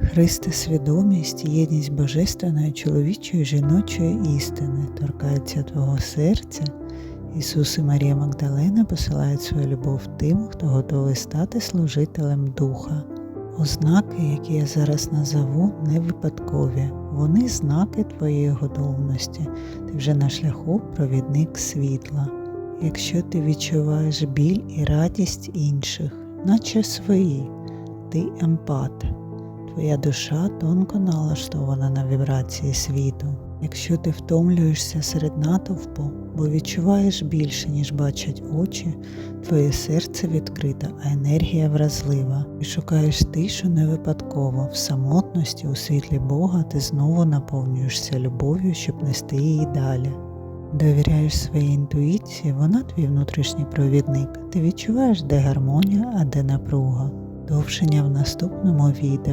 Христи свідомість, єдність божественної чоловічої жіночої істини торкається твого серця. Ісус і Марія Магдалена посилають свою любов тим, хто готовий стати служителем Духа. Ознаки, які я зараз назову, не випадкові. Вони знаки твоєї готовності. Ти вже на шляху провідник світла. Якщо ти відчуваєш біль і радість інших, наче свої, ти емпат. Твоя душа тонко налаштована на вібрації світу. Якщо ти втомлюєшся серед натовпу, бо відчуваєш більше, ніж бачать очі, твоє серце відкрите, а енергія вразлива. І шукаєш тишу не випадково, в самотності у світлі Бога ти знову наповнюєшся любов'ю, щоб нести її далі. Довіряєш своїй інтуїції, вона твій внутрішній провідник. Ти відчуваєш, де гармонія, а де напруга. Довшення в наступному відео.